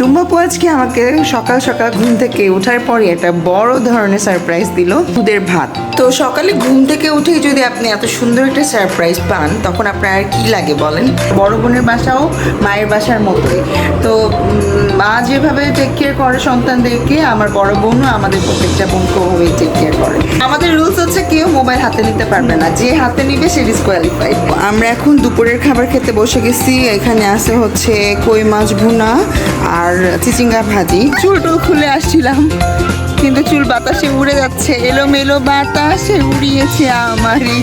টুম্বাপু আজকে আমাকে সকাল সকাল ঘুম থেকে ওঠার পরে একটা বড় ধরনের সারপ্রাইজ দিল দুধের ভাত। তো সকালে ঘুম থেকে উঠেই যদি আপনি এত সুন্দর একটা সারপ্রাইজ পান, তখন আপনার আর কি লাগে বলেন? বড় বোনের বাসাও মায়ের বাসার মতোই। তো মা যেভাবে টেক কেয়ার করে সন্তানদেরকে, আমার বড় বোনও আমাদের প্রত্যেকটা বোনকে ওভাবেই টেক কেয়ার করে। আমাদের রুলস হচ্ছে কেউ মোবাইল হাতে নিতে পারবে না। যে হাতে নিবে, সে ডিসকোয়ালিফাইড আমরা এখন দুপুরের খাবার খেতে বসে গেছি। এখানে আছে হচ্ছে কই মাছ ভুনা আর চিচিঙ্গা ভাজি। চুল খুলে আসছিলাম, কিন্তু চুল বাতাসে উড়ে যাচ্ছে। এলোমেলো বাতাসে উড়িয়েছে আমার এই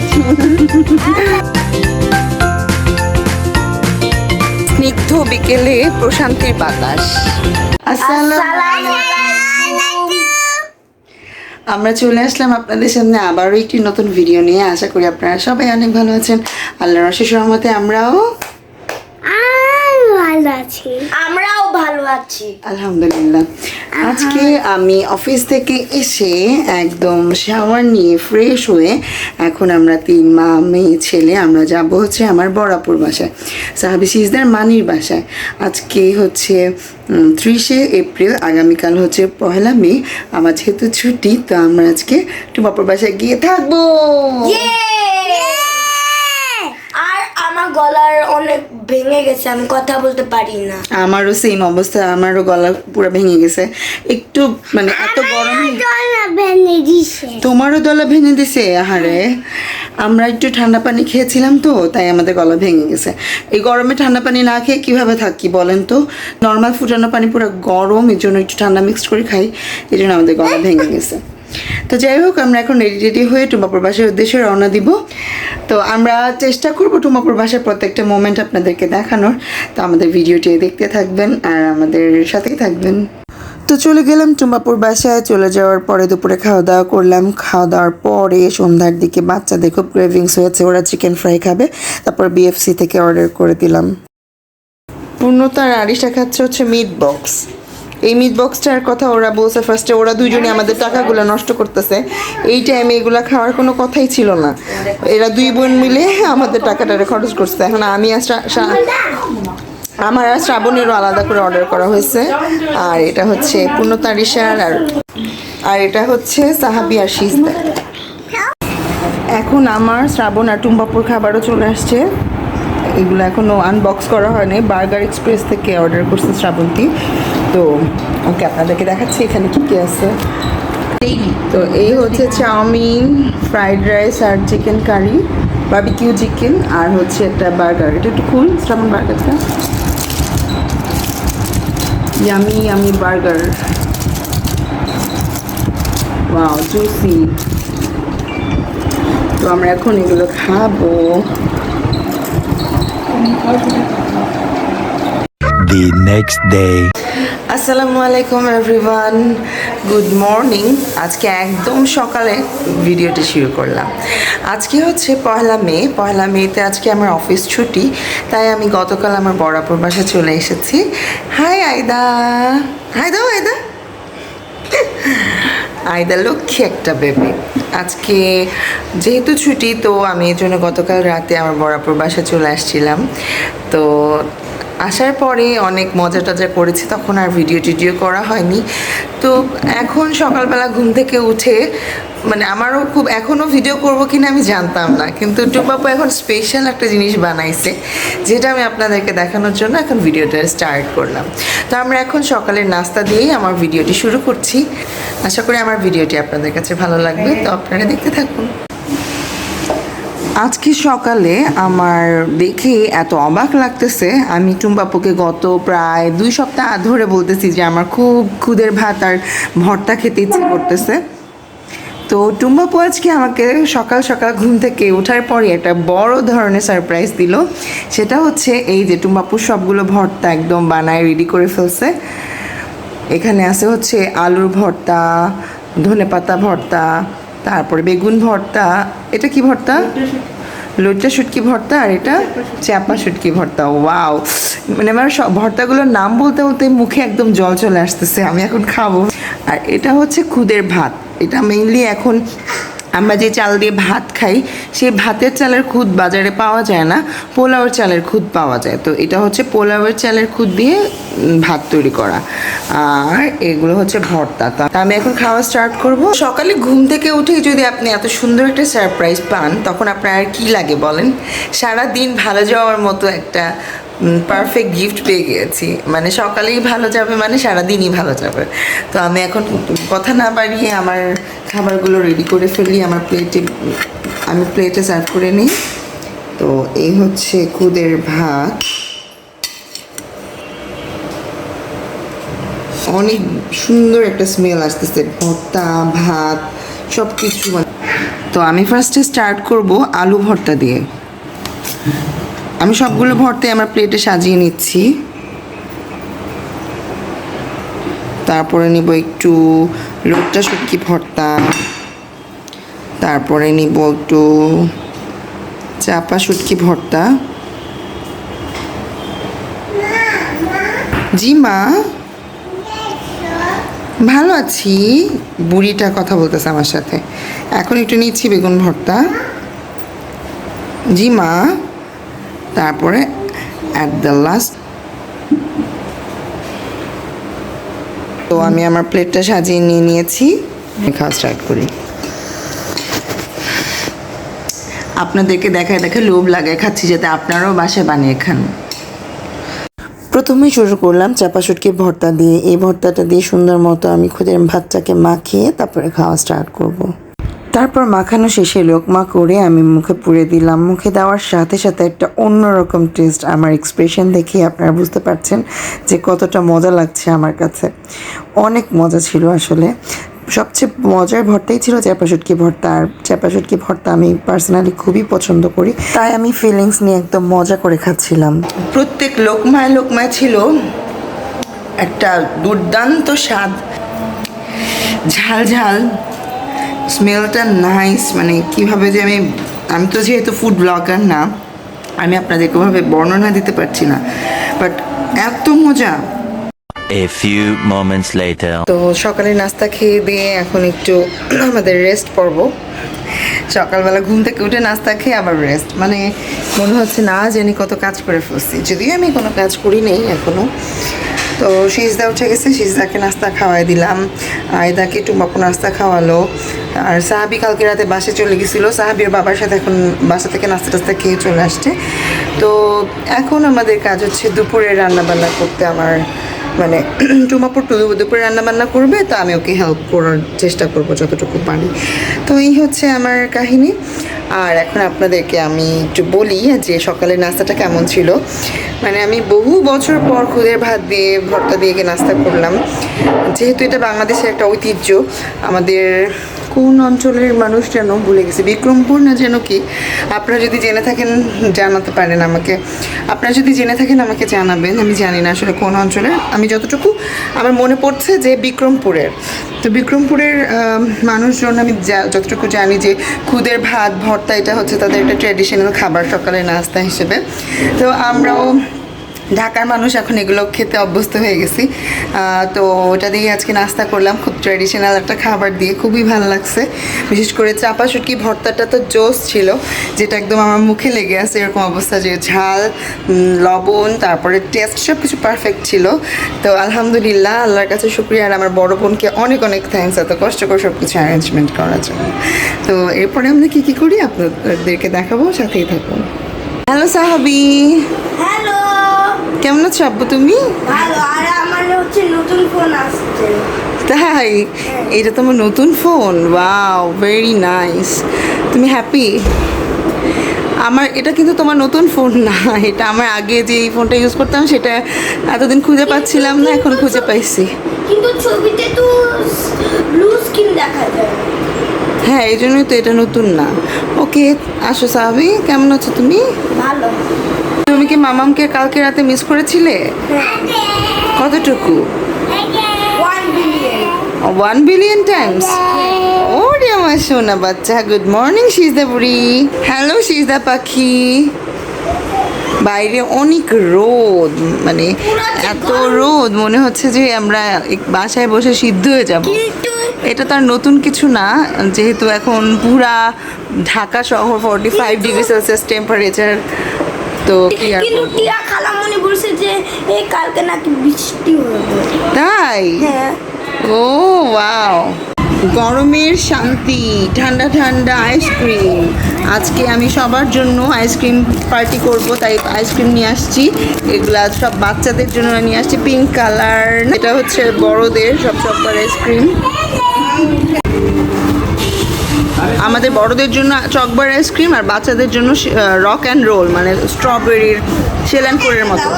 স্নিগ্ধ বিকেলে প্রশান্তির বাতাস। আমরা চলে আসলাম আপনাদের সামনে আবারও একটি নতুন ভিডিও নিয়ে। আশা করি আপনারা সবাই অনেক ভালো আছেন। আল্লাহর অশেষ রহমতে আমরাও আছি। আছি। আলহামদুলিল্লাহ। আজকে আমি অফিস থেকে এসে একদম শাওয়ার নিয়ে ফ্রেশ হয়ে এখন আমরা তিন মা মেয়ে ছেলে আমরা যাব হচ্ছে আমার বরাপুর বাসায় সাহাবি সিজদার মানির বাসায়। আজকে হচ্ছে ত্রিশে এপ্রিল আগামীকাল হচ্ছে পহেলা মে আমার যেহেতু ছুটি তো আমরা আজকে টুমাপুর বাসায় গিয়ে থাকব। আর আমার গলার অনেক ভেঙে গেছে আমি কথা বলতে পারি না। আমারও সেম অবস্থা আমারও গলা পুরো ভেঙে গেছে। একটু মানে এত গরম তোমারও গলা ভেঙে দিছে? আহারে আমরা একটু ঠান্ডা পানি খেয়েছিলাম তো তাই আমাদের গলা ভেঙে গেছে। এই গরমে ঠান্ডা পানি না খেয়ে কীভাবে থাকি বলেন তো? নর্মাল ফুটানো পানি পুরো গরম এর জন্য একটু ঠান্ডা মিক্সড করে খাই এই জন্য আমাদের গলা ভেঙে গেছে। তো যাই হোক, আমরা এখন রেডি রেডি হয়ে টুমাপুর বাসার উদ্দেশ্যে রওনা দিব। তো আমরা চেষ্টা করব টুমাপুর বাসার প্রত্যেকটা মোমেন্ট আপনাদেরকে দেখানোর। তো আমাদের ভিডিওটি দেখতে থাকবেন আর আমাদের সাথেই থাকবেন। তো চলে গেলাম টুম্বাপুর বাসায় চলে যাওয়ার পরে দুপুরে খাওয়া দাওয়া করলাম। খাওয়া দাওয়ার পরে সন্ধ্যার দিকে বাচ্চাদের খুব ক্রেভিংস হয়েছে, ওরা চিকেন ফ্রাই খাবে। তারপর বিএফসি থেকে অর্ডার করে দিলাম। পূর্ণতার আরিশা খাচ্ছে হচ্ছে মিট বক্স এই মিট বক্সটার কথা ওরা বলছে ফার্স্টে ওরা দুজনে আমাদের টাকাগুলো নষ্ট করতেছে। এই টাইমে এগুলা খাওয়ার কোনো কথাই ছিল না। এরা দুই বোন মিলে আমাদের টাকাটারে খরচ করছে। এখন আমি আমার আর শ্রাবণেরও আলাদা করে অর্ডার করা হয়েছে। আর এটা হচ্ছে পূর্ণতারিশার আর আর এটা হচ্ছে সাহাবি আর সিজদা। এখন আমার শ্রাবণ আর টুম্বাপুর খাবারও চলে আসছে। এগুলো এখনও আনবক্স করা হয়নি। বার্গার এক্সপ্রেস থেকে অর্ডার করছে শ্রাবন্তী। তো ওকে আপনাদেরকে দেখাচ্ছি এখানে কী কী আছে। তো এই হচ্ছে চাউমিন ফ্রাইড রাইস আর চিকেন কারি বার্বিকিউ চিকেন আর হচ্ছে একটা বার্গার। এটা একটু খুল Shrabon বার্গারটা yummy yummy burger. Wow juicy. তো আমরা এখন এগুলো খাব। The next day. আসসালামু আলাইকুম এভরিওয়ান গুড মর্নিং আজকে একদম সকালে ভিডিওটি শুরু করলাম। আজকে হচ্ছে পয়লা মে। পয়লা মেতে আজকে আমার অফিস ছুটি, তাই আমি গতকাল আমার বরাপুর বাসা চলে এসেছি। হাই আয়দা হাই দাও আয়দা আয়দা লক্ষ্মী একটা বেবি আজকে যেহেতু ছুটি, তো আমি এর জন্য গতকাল রাতে আমার বরাপুর বাসা চলে আসছিলাম। তো আসার পরে অনেক মজা টজা করেছি, তখন আর ভিডিও টিডিও করা হয়নি। তো এখন সকালবেলা ঘুম থেকে উঠে মানে আমারও খুব এখনও ভিডিও করব কিনা আমি জানতাম না, কিন্তু টুপাপু এখন স্পেশাল একটা জিনিস বানাইছে, যেটা আমি আপনাদেরকে দেখানোর জন্য এখন ভিডিওটা স্টার্ট করলাম। তো আমরা এখন সকালের নাস্তা দিয়েই আমার ভিডিওটি শুরু করছি। আশা করি আমার ভিডিওটি আপনাদের কাছে ভালো লাগবে, তো আপনারা দেখতে থাকুন। আজকে সকালে আমার দেখে এত অবাক লাগতেছে। আমি টুম্বাপুকে গত প্রায় দুই সপ্তাহ ধরে বলতেছি যে আমার খুব খুদের ভাত আর ভর্তা খেতে ইচ্ছে করতেছে। তো টুম্বাপু আজকে আমাকে সকাল সকাল ঘুম থেকে ওঠার পরে একটা বড় ধরনের সারপ্রাইজ দিল। সেটা হচ্ছে এই যে টুম্বাপুর সবগুলো ভর্তা একদম বানায় রেডি করে ফেলছে। এখানে আছে হচ্ছে আলুর ভর্তা, ধনেপাতা ভর্তা তারপরে বেগুন ভর্তা, এটা কি ভর্তা? লোটা শুটকি ভর্তা আর এটা চাপা শুটকি ভর্তা, ওয়াও। মানে আমার সব ভর্তাগুলোর নাম বলতে বলতে মুখে একদম জল চলে আসতেছে, আমি এখন খাব। আর এটা হচ্ছে খুদের ভাত, এটা মেইনলি এখন আমরা যে চাল দিয়ে ভাত খাই, সেই ভাতের চালের খুদ বাজারে পাওয়া যায় না, পোলাওয়ের চালের খুদ পাওয়া যায়। তো এটা হচ্ছে পোলাওয়ের চালের খুদ দিয়ে ভাত তৈরি করা। আর এগুলো হচ্ছে ভর্তা। তো আমি এখন খাওয়া স্টার্ট করব। সকালে ঘুম থেকে উঠেই যদি আপনি এত সুন্দর একটা সারপ্রাইজ পান, তখন আপনার আর কী লাগে বলেন? সারা দিন ভালো যাওয়ার মতো একটা পারফেক্ট গিফট পেয়ে গিয়েছি মানে সকালেই ভালো যাবে মানে সারাদিনই ভালো যাবে। তো আমি এখন কথা না বাড়িয়ে আমার খাবারগুলো রেডি করে ফেলি, আমার প্লেটে আমি প্লেটে সার্ভ করে নিই। তো এই হচ্ছে খুদের ভাত। অনেক সুন্দর একটা স্মেল আসতেছে, ভর্তা, ভাত সব কিছু তো আমি ফার্স্টে স্টার্ট করব আলু ভর্তা দিয়ে। আমি সবগুলো ভর্তাই আমার প্লেটে সাজিয়ে নিচ্ছি। তারপরে নিব একটু লোটটা শুটকি ভর্তা। তারপরে নিব একটু চাপা শুটকি ভর্তা। জি মা। ভালো আছি। বুড়িটা কথা বলতেছে আমার সাথে। এখন একটু নিচ্ছি বেগুন ভর্তা। জি মা। তারপরে অ্যাট দ্য লাস্ট তো আমি আমার প্লেটটা সাজিয়ে নিয়ে নিয়েছি। খাওয়া স্টার্ট করি। আপনাদেরকে দেখায় দেখে লোভ লাগায় খাচ্ছি যাতে আপনারাও বাসায় বানিয়ে খান। প্রথমে শুরু করলাম চাপা শুটকি ভর্তা দিয়ে। এই ভর্তাটা দিয়ে সুন্দর মতো আমি খুদের ভাতটাকে মাখিয়ে তারপরে খাওয়া স্টার্ট করব। তারপর মাখানো শেষে লোকমা করে আমি মুখে পুড়ে দিলাম। মুখে দেওয়ার সাথে সাথে একটা অন্যরকম টেস্ট আমার এক্সপ্রেশন দেখে আপনারা বুঝতে পারছেন যে কতটা মজা লাগছে আমার কাছে। অনেক মজা ছিল আসলে। সবচেয়ে মজার ভর্তাই ছিল চ্যাপা শুটকি ভর্তা। আর চ্যাপা শুটকি ভর্তা আমি পার্সোনালি খুবই পছন্দ করি। তাই আমি ফিলিংস নিয়ে একদম মজা করে খাচ্ছিলাম। প্রত্যেক লোকমায় লোকমায় ছিল একটা দুর্দান্ত স্বাদ। ঝাল ঝাল স্মেলটা নাইস মানে কীভাবে যে আমি আমি তো যেহেতু ফুড ব্লগার না আমি আপনাদের ওভাবে বর্ণনা দিতে পারছি না বাট এত মজা। A few moments later. তো সকালে নাস্তা খেয়ে দিয়ে এখন একটু আমাদের রেস্ট করব। সকালবেলা ঘুম থেকে উঠে নাস্তা খেয়ে আবার রেস্ট মানে মনে হচ্ছে না জানি কত কাজ করে ফেলছি যদিও আমি কোনো কাজ করি নেই এখনও তো সিজদা উঠে গেছে সিজদাকে নাস্তা খাওয়াই দিলাম আয়দাকে টুমাপু নাস্তা খাওয়ালো আর সাহাবি কালকে রাতে বাসে চলে গেছিল। সাহাবির বাবার সাথে এখন বাসা থেকে নাস্তা টাস্তা খেয়ে চলে আসছে। তো এখন আমাদের কাজ হচ্ছে দুপুরে রান্নাবান্না করতে। আমার মানে টুমাপুর টু দুপুরে রান্নাবান্না করবে, তো আমি ওকে হেল্প করার চেষ্টা করব যতটুকু পারি। তো এই হচ্ছে আমার কাহিনী। আর এখন আপনাদেরকে আমি একটু বলি যে সকালে নাস্তাটা কেমন ছিল। মানে আমি বহু বছর পর খুদের ভাত দিয়ে, ভর্তা দিয়ে নাস্তা করলাম। যেহেতু এটা বাংলাদেশের একটা ঐতিহ্য, আমাদের কোন অঞ্চলের মানুষ যেন ভুলে গেছে? বিক্রমপুর না যেন কি? আপনারা যদি জেনে থাকেন, জানাতে পারেন আমাকে। আপনারা যদি জেনে থাকেন, আমাকে জানাবেন। আমি জানি না আসলে কোন অঞ্চলের। আমি যতটুকু আমার মনে পড়ছে যে বিক্রমপুরের। তো বিক্রমপুরের মানুষজন, আমি যতটুকু জানি যে খুদের ভাত, ভর্তা, এটা হচ্ছে তাদের একটা ট্র্যাডিশনাল খাবার সকালে নাস্তা হিসেবে। তো আমরাও ঢাকার মানুষ এখন এগুলো খেতে অভ্যস্ত হয়ে গেছি। তো ওটা দিয়ে আজকে নাস্তা করলাম, খুব ট্র্যাডিশনাল একটা খাবার দিয়ে, খুবই ভালো লাগছে। বিশেষ করে চাপা শুটকি ভর্তাটা তো জোস ছিল, যেটা একদম আমার মুখে লেগে আছে এরকম অবস্থা যে ঝাল লবণ, তারপরে টেস্ট সব কিছু পারফেক্ট ছিল। তো আলহামদুলিল্লাহ, আল্লাহর কাছে শুক্রিয়া। আর আমার বড় বোনকে অনেক অনেক থ্যাঙ্কস এত কষ্ট করে সব কিছু অ্যারেঞ্জমেন্ট করার জন্য। তো এরপরে আমরা কী কী করি আপনাদেরকে দেখাবো, সাথেই থাকুন। হ্যালো সাহাবি। হ্যালো। কেমন আছো আব্বু তুমি? ভালো আর আমার হচ্ছে নতুন ফোন আসছে। তাই? এটা তোমার নতুন ফোন ওয়াও ভেরি নাইস তুমি হ্যাপি আমার এটা কিন্তু তোমার নতুন ফোন না। এটা আমার আগে যে এই ফোনটা ইউজ করতাম সেটা এতদিন খুঁজে পাচ্ছিলাম না এখন খুঁজে পাইছি। কিন্তু ছবিতে তো ব্লু স্কিন দেখা যায়। হ্যাঁ এই জন্যই তো এটা নতুন না। ওকে আসো সাহাবি কেমন আছো তুমি? ভালো। তুমি কি মামামকে কালকে রাতে মিস করেছিলে? কতটুকু? ওয়ান বিলিয়ন টাইমস ও রে আমার সোনা বাচ্চা গুড মর্নিং সিজদা বুড়ি। হ্যালো সিজদা পাখি। বাইরে অনেক রোদ মানে এত রোদ মনে হচ্ছে যে আমরা এক- বাসায় বসে সিদ্ধ হয়ে যাব। এটা তো আর নতুন কিছু না যেহেতু এখন পুরা ঢাকা শহর forty five degree Celsius temperature তো কিন্তু? টিয়া খালামণি বলছে যে এই কালকে নাকি বৃষ্টি হবে। তাই? হ্যাঁ। ও ওয়াও। গরমের শান্তি ঠান্ডা ঠান্ডা আইসক্রিম আজকে আমি সবার জন্য আইসক্রিম পার্টি করব তাই আইসক্রিম নিয়ে আসছি। এগুলা সব বাচ্চাদের জন্য নিয়ে আসছি। পিঙ্ক কালার এটা হচ্ছে বড়দের সব সববার আইসক্রিম আমাদের বড়দের জন্য চকবার আইসক্রিম আর বাচ্চাদের জন্য রক অ্যান্ড রোল মানে স্ট্রবেরির সেলানপুরের মতো।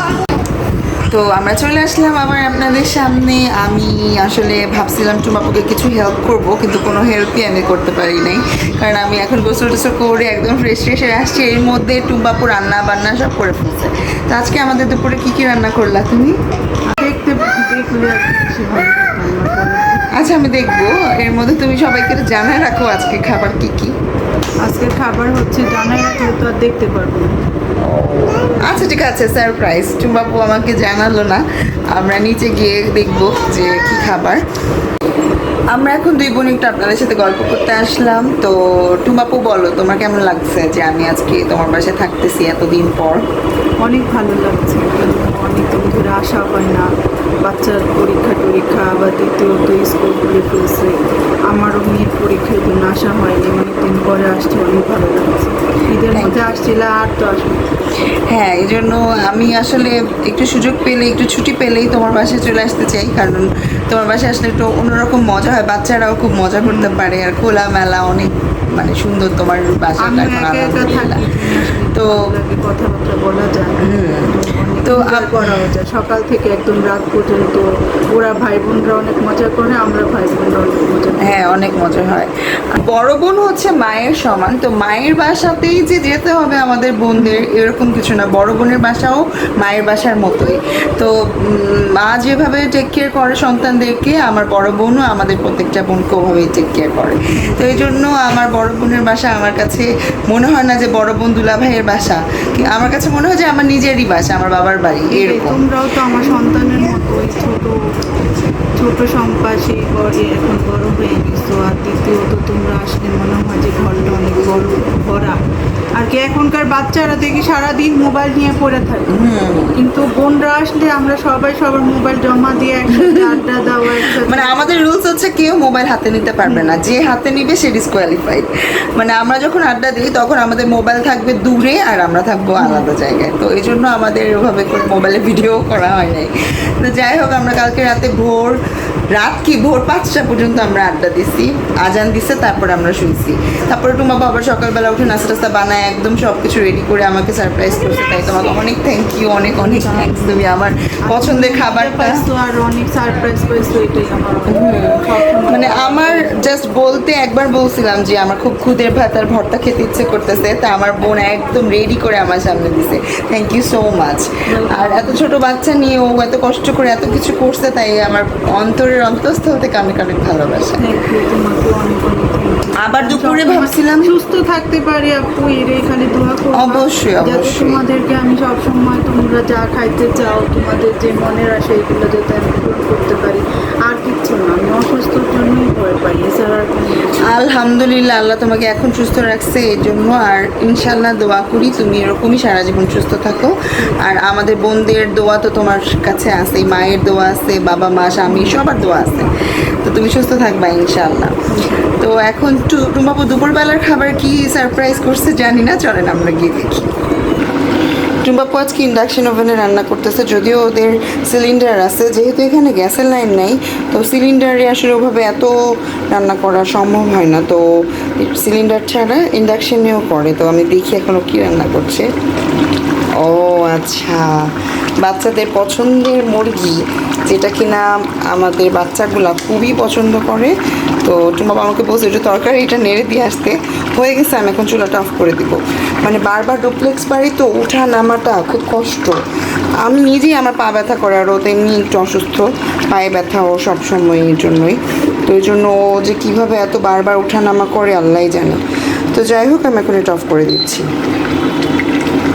তো আমরা চলে আসলাম আবার আপনাদের সামনে। আমি আসলে ভাবছিলাম টুমাপুকে কিছু হেল্প করব, কিন্তু কোনো হেল্পই আমি করতে পারি নাই। কারণ আমি এখন গোসল টোসল করে একদম ফ্রেশ ফ্রেশ হয়ে আসছি। এর মধ্যে টুম্বাপু রান্না বান্না সব করে ফেলছে। তো আজকে আমাদের দুপুরে কী কী রান্না করলা তুমি? দেখতে দেখলে আচ্ছা আমি দেখব। এর মধ্যে তুমি সবাইকে জানায় রাখো আজকে খাবার কি কি? আজকের খাবার হচ্ছে জানাই রাখলে তো আর দেখতে পারব আচ্ছা ঠিক আছে সারপ্রাইজ টুম্বাপু আমাকে জানালো না। আমরা নিচে গিয়ে দেখব যে কি খাবার। আমরা এখন দুই বোন একটু আপনাদের সাথে গল্প করতে আসলাম। তো টুম্বাপু বলো তোমার কেমন লাগছে যে আমি আজকে তোমার বাসায় থাকতেছি এতদিন পর? অনেক ভালো লাগছে। অনেক দিন ধরে আসা হয় না। বাচ্চার পরীক্ষা টরীক্ষা বা দ্বিতীয়ত স্কুল খুলে ফেলছে আমারও মেয়ের পরীক্ষার জন্য আসা হয়নি অনেকদিন পরে আসছে অনেক ভালো লাগছে। ঈদের মধ্যে আসছিল আর তো আসবে হ্যাঁ এই জন্য আমি আসলে একটু সুযোগ পেলে একটু ছুটি পেলেই তোমার বাসায় চলে আসতে চাই কারণ তোমার বাসায় আসলে একটু অন্যরকম মজা হয় বাচ্চারাও খুব মজা করতে পারে আর খোলা মেলা অনেক মানে সুন্দর তোমার বাসাটা তো কথাবার্তা বলা যায়। তো করা যায়। সকাল থেকে একদম রাত পর্যন্ত ওরা ভাই বোনরা অনেক মজা করে আমরা ভাই বোনরা অনেক মজা হ্যাঁ অনেক মজা হয়। বড় বোন হচ্ছে মায়ের সমান তো মায়ের বাসাতেই যে যেতে হবে আমাদের বোনদের এরকম কিছু না। বড় বোনের বাসাও মায়ের বাসার মতোই। তো মা যেভাবে টেক কেয়ার করে সন্তানদেরকে আমার বড় বোনও আমাদের প্রত্যেকটা বোনকে ওভাবেই টেক কেয়ার করে। তো এই জন্য আমার বড় বোনের বাসা আমার কাছে মনে হয় না যে বড় বোন দুলা ভাইয়ের বাসা আমার কাছে মনে হয় যে আমার নিজেরই বাসা আমার বাবার বাড়ি এরকম। তোমরাও তো আমার সন্তানের মতো ছোট ছোট শম্পা সেই ঘরে এখন বড় হয়ে গেছো। আর দ্বিতীয়ত তোমরা আসলে মনে হয় যে ঘরটা অনেক বড় ভরা। আর কি এখনকার বাচ্চারা দেখি সারাদিন মোবাইল নিয়ে পড়ে থাকে। কিন্তু বোনরা আসলে আমরা সবাই সবার মোবাইল জমা দিয়ে একসাথে আড্ডা দেওয়া মানে আমাদের রুলস হচ্ছে কেউ মোবাইল হাতে নিতে পারবে না। যে হাতে নিবে সে ডিসকোয়ালিফাইড মানে আমরা যখন আড্ডা দিই তখন আমাদের মোবাইল থাকবে দূরে আর আমরা থাকব আলাদা জায়গায়। তো এই জন্য আমাদের ওভাবে করে মোবাইলে ভিডিও করা হয় নাই। তো যাই হোক আমরা কালকে রাতে ভোর রাত কি? ভোর পাঁচটা পর্যন্ত আমরা আড্ডা দিছি। আজান দিছে তারপর আমরা শুনছি তারপরে টুমা বাবা সকালবেলা উঠে নাস্তা টাস্তা বানায় একদম সব কিছু রেডি করে আমাকে সারপ্রাইজ করছে তাই তোমাকে অনেক থ্যাংক ইউ অনেক অনেক থ্যাংকস তুমি আমার পছন্দের খাবারটা। আর অনেক সারপ্রাইজ পাইছো এটাই আমার মানে আমার জাস্ট বলতে একবার বলছিলাম যে আমার খুব খুদের ভাত আর ভর্তা খেতে ইচ্ছে করতেছে তা আমার বোন একদম রেডি করে আমার সামনে দিছে। থ্যাংক ইউ সো মাচ আর এত ছোট বাচ্চা নিয়ে ও এত কষ্ট করে এত কিছু করছে তাই আমার অন্তরের অন্তঃস্থল থেকে অনেক অনেক ভালোবাসা। আবার দুপুরে ভাবছিলাম সুস্থ থাকতে পারি আপু এর এখানে দোয়া করব অবশ্যই, যাতে। তোমাদেরকে আমি সব সময় তোমরা যা খাইতে চাও তোমাদের যে মনের আশা এগুলো যাতে আমি পূরণ করতে পারি আর আমি। আলহামদুলিল্লাহ, আল্লাহ তোমাকে এখন সুস্থ রাখছে, এই জন্য আর ইনশাল্লাহ দোয়া করি, তুমি এরকমই সারা জীবন সুস্থ থাকো। আর আমাদের বোনদের দোয়া তো তোমার কাছে আছে মায়ের দোয়া আছে, বাবা, মা, স্বামী, সবার দোয়া আছে। তো তুমি সুস্থ থাকবা ইনশাল্লাহ তো এখন টু- টুম্বাবু দুপুরবেলার খাবার কি সারপ্রাইজ করছে জানি না, চলেন আমরা গিয়ে দেখি। টুম্বাপু আজকে ইন্ডাকশন ওভেনে রান্না করতেছে, যদিও ওদের সিলিন্ডার আছে, যেহেতু এখানে গ্যাসের লাইন নাই, তো সিলিন্ডারে আসলে ওভাবে এত রান্না করা সম্ভব হয় না, তো সিলিন্ডার ছাড়া ইন্ডাকশনেও করে, তো আমি দেখি এখনও কী রান্না করছে। ও আচ্ছা বাচ্চাদের পছন্দের মুরগি, যেটা কিনা আমাদের বাচ্চাগুলা খুবই পছন্দ করে তো তোমার আমাকে বলছে যে তরকারি এটা নেড়ে দিয়ে আসতে হয়ে গেছে, আমি এখন চুলাটা অফ করে দিব। মানে বারবার ডুপ্লেক্স বাড়ি তো ওঠা নামাটা খুব কষ্ট। আমি নিজেই আমার পা ব্যথা করে আর ও তো এমনি একটু অসুস্থ, পায়ে ব্যথা ও সবসময় এর জন্যই। তো এই জন্য ও যে কীভাবে এত বারবার ওঠা নামা করে আল্লাহই জানে। তো যাই হোক, আমি এখন এটা অফ করে দিচ্ছি।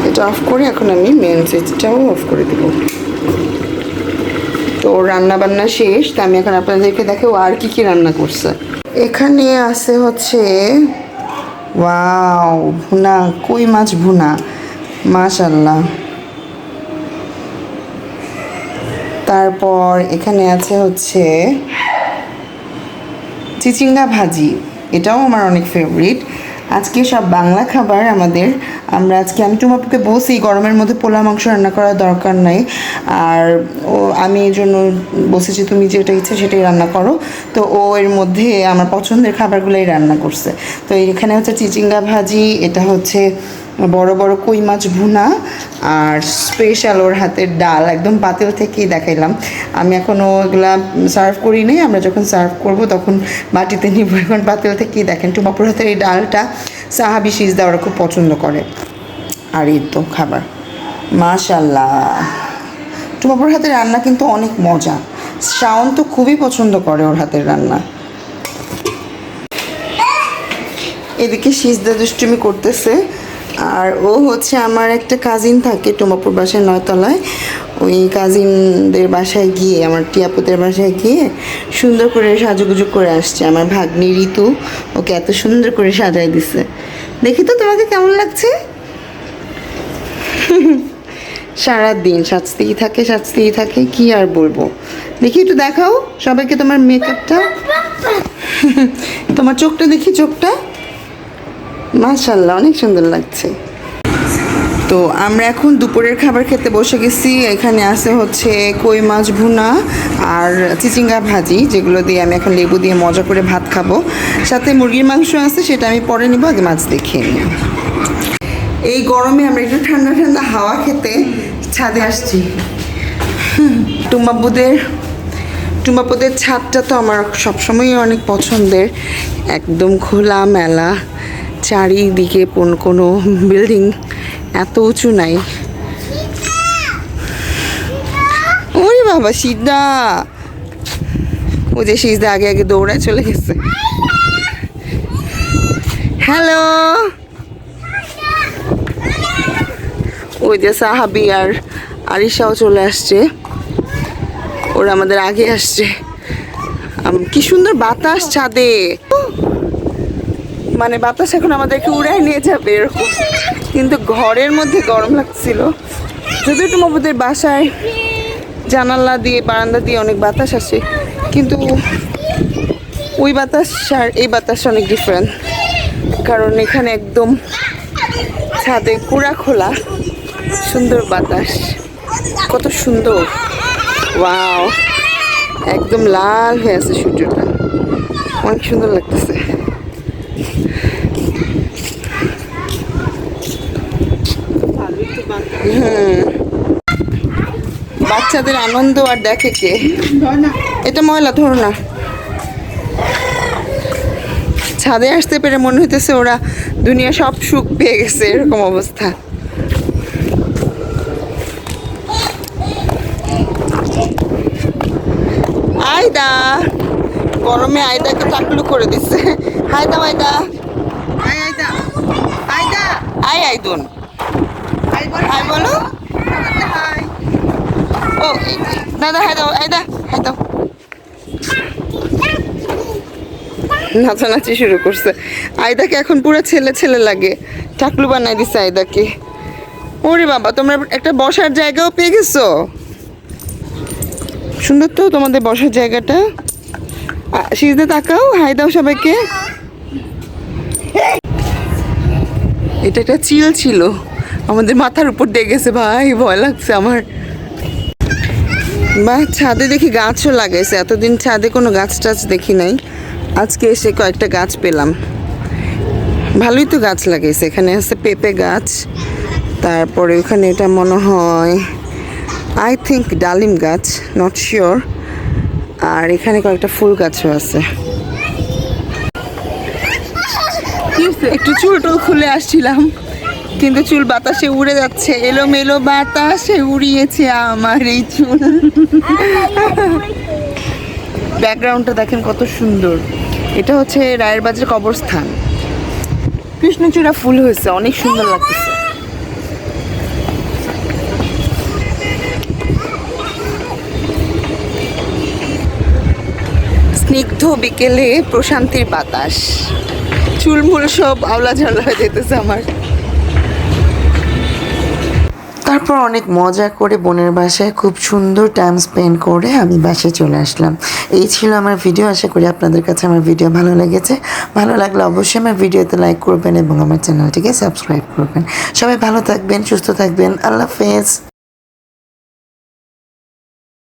এটা অফ করে এখন আমি মেন সুইচটাও অফ করে দেবো। তো রান্না বান্না শেষ, তা আমি এখন আপনাদেরকে দেখে ও আর কি কি রান্না করছে। এখানে আছে হচ্ছে, ওয়াও, ভুনা, কই মাছ ভুনা? মাশাল্লাহ তারপর এখানে আছে হচ্ছে, চিচিঙ্গা ভাজি। এটাও আমার অনেক ফেভারিট আজকে সব বাংলা খাবার আমাদের। আমরা আজকে, আমি টুমাপুকে বসি গরমের মধ্যে পোলা মাংস রান্না করার দরকার নাই। আর ও, আমি এই জন্য বসেছি তুমি যেটা ইচ্ছে সেটাই রান্না করো। তো ও এর মধ্যে আমার পছন্দের খাবারগুলোই রান্না করছে। তো এখানে হচ্ছে চিচিঙ্গা ভাজি, এটা হচ্ছে বড় বড় কই মাছ ভুনা আর স্পেশাল ওর হাতের ডাল, একদম পাতিল থেকেই দেখাইলাম। আমি এখনও এগুলা সার্ভ করি নাই, আমরা যখন সার্ভ করব তখন বাটিতে নিব, এখন পাতিল থেকেই দেখেন টুমাপুর হাতের এই ডালটা সাহাবি সিজদা ওরা খুব পছন্দ করে। আর এই তো খাবার। মাশাল্লাহ টুমাপুর হাতের রান্না কিন্তু অনেক মজা। শাওন তো খুবই পছন্দ করে ওর হাতের রান্না। এদিকে সিজদা দুষ্টুমি করতেছে। আর ও হচ্ছে আমার একটা কাজিন থাকে টুমাপুর বাসায় নয়তলায়। ওই কাজিনদের বাসায় গিয়ে, আমার টিয়াপুতের বাসায় গিয়ে সুন্দর করে সাজুগুজু করে আসছে। আমার ভাগ্নি ঋতু ওকে এত সুন্দর করে সাজাই দিছে। দেখি তো তোমাকে কেমন লাগছে? সারা দিন সাজতেই থাকে সাজতেই থাকে, কি আর বলব? দেখি একটু দেখাও সবাইকে তোমার মেকআপটা তোমার চোখটা দেখি, চোখটা। মাশাল্লাহ অনেক সুন্দর লাগছে। তো আমরা এখন দুপুরের খাবার খেতে বসে গেছি। এখানে আছে হচ্ছে কই মাছ ভুনা আর চিচিঙ্গা ভাজি, যেগুলো দিয়ে আমি এখন লেবু দিয়ে মজা করে ভাত খাব। সাথে মুরগির মাংস আছে, সেটা আমি পরে নিব, আগে মাছ দেখিয়ে নিই। এই গরমে আমরা একটু ঠান্ডা ঠান্ডা হাওয়া খেতে ছাদে আসছি। টুম্বাবুদের টুম্বাপুদের ছাদটা তো আমার সবসময়ই অনেক পছন্দের। একদম খোলা মেলা চারিদিকে কোন, কোনো বিল্ডিং এত উঁচু নাই। ওরে বাবা, সিদ্ধা। ও যে সিজদা আগে আগে দৌড়ায় চলে গেছে। হ্যালো। ওই যে সাহাবি আর আরিশাও চলে আসছে। ওরা আমাদের আগে আসছে। কি সুন্দর বাতাস ছাদে। মানে বাতাস এখন আমাদেরকে উড়াই নিয়ে যাবে এরকম। কিন্তু ঘরের মধ্যে গরম লাগছিল। যদিও টুমাবুদের বাসায় জানালা দিয়ে, বারান্দা দিয়ে অনেক বাতাস আসে, কিন্তু ওই বাতাস আর এই বাতাস অনেক ডিফারেন্ট কারণ এখানে একদম ছাদে কুড়া খোলা, সুন্দর বাতাস। কত সুন্দর। ওয়াও। একদম লাল হয়ে আছে সূর্যটা। অনেক সুন্দর লাগতেছে। হুম বাচ্চাদের আনন্দ আর দেখে কে? এটা ময়লা ধরো না। ছাদে আসতে পেরে মনে হইতেছে ওরা দুনিয়া সব সুখ পেয়ে গেছে এরকম অবস্থা। আয়দা গরমে আয়দাকে টাকলু করে দিচ্ছে। হায়দা আয়দা আয় আয়দা। আয়দা। আয় হাই বলো। ও দাদা হাই দাও হাই দাও নাচানাচি শুরু করছে। আয়দাকে এখন পুরো ছেলে ছেলে লাগে। টাকলু বানাই দিছে আয়দাকে। ওরে বাবা তোমরা একটা বসার জায়গাও পেয়ে গেছো? সুন্দর তো তোমাদের বসার জায়গাটা। সিজদে তাকাও হাই দাও সবাইকে। এটা একটা চিল ছিল। আমাদের মাথার উপর দিয়ে গেছে ভাই ভয় লাগছে আমার। বা ছাদে দেখি গাছও লাগাইছে। এতদিন ছাদে কোনো গাছ টাছ দেখি নাই। আজকে এসে কয়েকটা গাছ পেলাম। ভালোই তো গাছ লাগাইছে। এখানে আছে পেঁপে গাছ তারপরে ওখানে এটা মনে হয় আই থিঙ্ক ডালিম গাছ নট শিওর আর এখানে কয়েকটা ফুল গাছও আছে। একটু চুল টুল খুলে আসছিলাম। কিন্তু চুল বাতাসে উড়ে যাচ্ছে, এলোমেলো বাতাসে উড়িয়েছে আমার এই চুল। ব্যাকগ্রাউন্ডটা দেখেন কত সুন্দর। এটা হচ্ছে রায়ের বাজার কবরস্থান। কৃষ্ণচূড়া ফুল হয়েছে, অনেক সুন্দর লাগতেছে। স্নিগ্ধ বিকেলে প্রশান্তির বাতাস। চুলমুল সব আওলা ঝালা যেতেছে আমার। তারপর অনেক মজা করে বোনের বাসায় খুব সুন্দর টাইম স্পেন্ড করে আমি বাসায় চলে আসলাম। এই ছিল আমার ভিডিও আশা করি আপনাদের কাছে আমার ভিডিও ভালো লেগেছে। ভালো লাগলে অবশ্যই আমার ভিডিওতে লাইক করবেন এবং আমার চ্যানেলটিকে সাবস্ক্রাইব করবেন। সবাই ভালো থাকবেন, সুস্থ থাকবেন, আল্লাহ হাফেজ।